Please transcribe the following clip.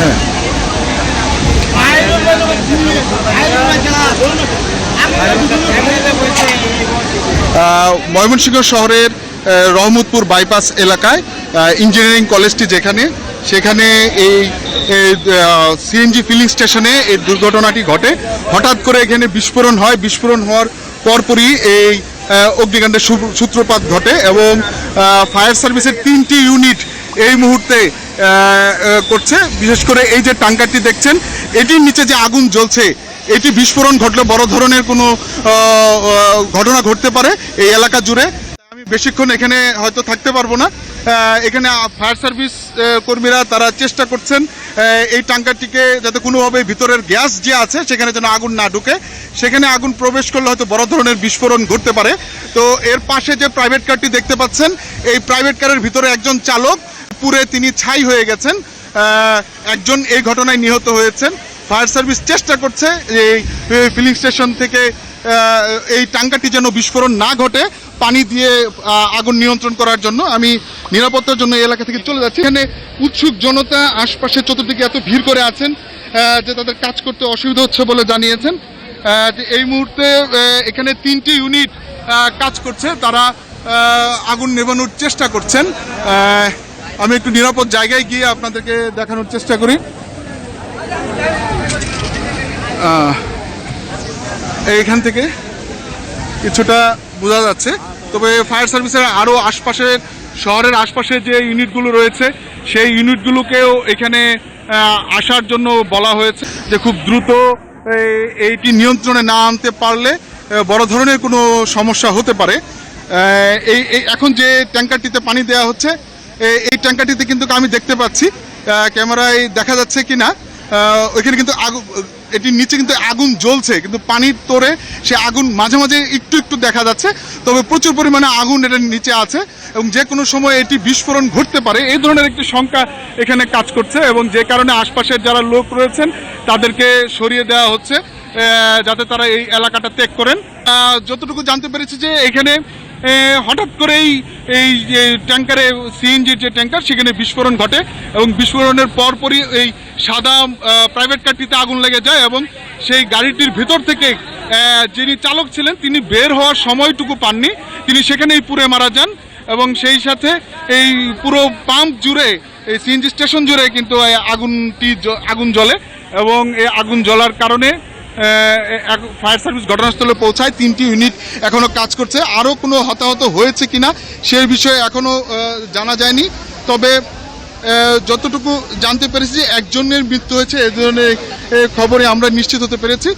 হ্যাঁ ময়মনসিংহ শহরের রহমতপুর বাইপাস এলাকায় ইঞ্জিনিয়ারিং কলেজটি যেখানে, সেখানে এই সিএনজি ফিলিং স্টেশনে এই দুর্ঘটনাটি ঘটে। হঠাৎ করে এখানে বিস্ফোরণ হয়। বিস্ফোরণ হওয়ার পরপরই এই অগ্নিকাণ্ডের সূত্রপাত ঘটে এবং ফায়ার সার্ভিসের তিনটি ইউনিট এই মুহূর্তে করছে। বিশেষ করে এই যে ট্যাঙ্কারটি দেখছেন, এটির নিচে যে আগুন জ্বলছে, এটি বিস্ফোরণ ঘটলে বড় ধরনের কোনো ঘটনা ঘটতে পারে এই এলাকা জুড়ে। আমি বেশিক্ষণ এখানে হয়তো থাকতে পারব না। এখানে ফায়ার সার্ভিস কর্মীরা তারা চেষ্টা করছেন এই ট্যাঙ্কারটিকে যাতে কোনোভাবে ভিতরের গ্যাস যে আছে, সেখানে যেন আগুন না ঢুকে। সেখানে আগুন প্রবেশ করলে হয়তো বড় ধরনের বিস্ফোরণ ঘটতে পারে। তো এর পাশে যে প্রাইভেট কারটি দেখতে পাচ্ছেন, এই প্রাইভেট কারের ভিতরে একজন চালক পুরে তিনি ছাই হয়ে গেছেন। একজন এই ঘটনায় নিহত হয়েছেন। ফায়ার সার্ভিস চেষ্টা করছে এই ফিলিং স্টেশন থেকে এই টাঙ্কাটি যেন বিস্ফোরণ না ঘটে, পানি দিয়ে আগুন নিয়ন্ত্রণ করার জন্য। আমি নিরাপত্তার জন্য এই এলাকা থেকে চলে যাচ্ছি। এখানে উৎসুক জনতা আশপাশে চতুর্দিকে এত ভিড় করে আছেন যে তাদের কাজ করতে অসুবিধা হচ্ছে বলে জানিয়েছেন। এই মুহূর্তে এখানে তিনটি ইউনিট কাজ করছে। তারা আগুন নেভানোর চেষ্টা করছেন। আমি একটু নিরাপদ জায়গায় গিয়ে আপনাদেরকে দেখানোর চেষ্টা করি। এইখান থেকে কিছুটা বোঝা যাচ্ছে। তবে ফায়ার সার্ভিসের আরও আশপাশের, শহরের আশপাশে যে ইউনিটগুলো রয়েছে, সেই ইউনিটগুলোকেও এখানে আসার জন্য বলা হয়েছে যে খুব দ্রুত এই- এইটি নিয়ন্ত্রণে না আনতে পারলে বড় ধরনের কোনো সমস্যা হতে পারে। এই এখন যে ট্যাঙ্কারটিতে পানি দেওয়া হচ্ছে এই ট্যাঙ্কারটিতে কিন্তু আমি দেখতে পাচ্ছি ক্যামেরায় দেখা যাচ্ছে কিনা আহ, ওইখানে কিন্তু আগুন এটির নিচে কিন্তু আগুন জ্বলছে কিন্তু পানির তোরে সে আগুন মাঝে মাঝে একটু একটু দেখা যাচ্ছে তবে প্রচুর পরিমাণে আগুন এটার নিচে আছে এবং যে কোনো সময় এটি বিস্ফোরণ ঘটতে পারে। এই ধরনের একটি শঙ্কা এখানে কাজ করছে এবং যে কারণে আশপাশের যারা লোক রয়েছেন তাদেরকে সরিয়ে দেওয়া হচ্ছে যাতে তারা এই এলাকাটা ত্যাগ করেন। যতটুকু জানতে পেরেছি যে এখানে হঠাৎ করেই এই যে ট্যাঙ্কারে সিএনজির যে ট্যাঙ্কার, সেখানে বিস্ফোরণ ঘটে এবং বিস্ফোরণের পরপরই এই সাদা প্রাইভেট কারটিতে আগুন লেগে যায় এবং সেই গাড়িটির ভেতর থেকে যিনি চালক ছিলেন, তিনি বের হওয়ার সময়টুকু পাননি। তিনি সেখানেই পুড়ে মারা যান এবং সেই সাথে এই পুরো পাম্প জুড়ে, এই সিএনজি স্টেশন জুড়ে কিন্তু আগুনটি আগুন জ্বলে এবং এই আগুন জ্বলার কারণে ফায়ার সার্ভিস ঘটনাস্থলে পৌঁছায়, তিনটি ইউনিট এখনও কাজ করছে। আরও কোনো হতাহত হয়েছে কিনা সেই বিষয়ে এখনও জানা যায়নি। তবে যতটুকু জানতে পেরেছি একজনের মৃত্যু হয়েছে, এ ধরনের খবরে আমরা নিশ্চিত হতে পেরেছি।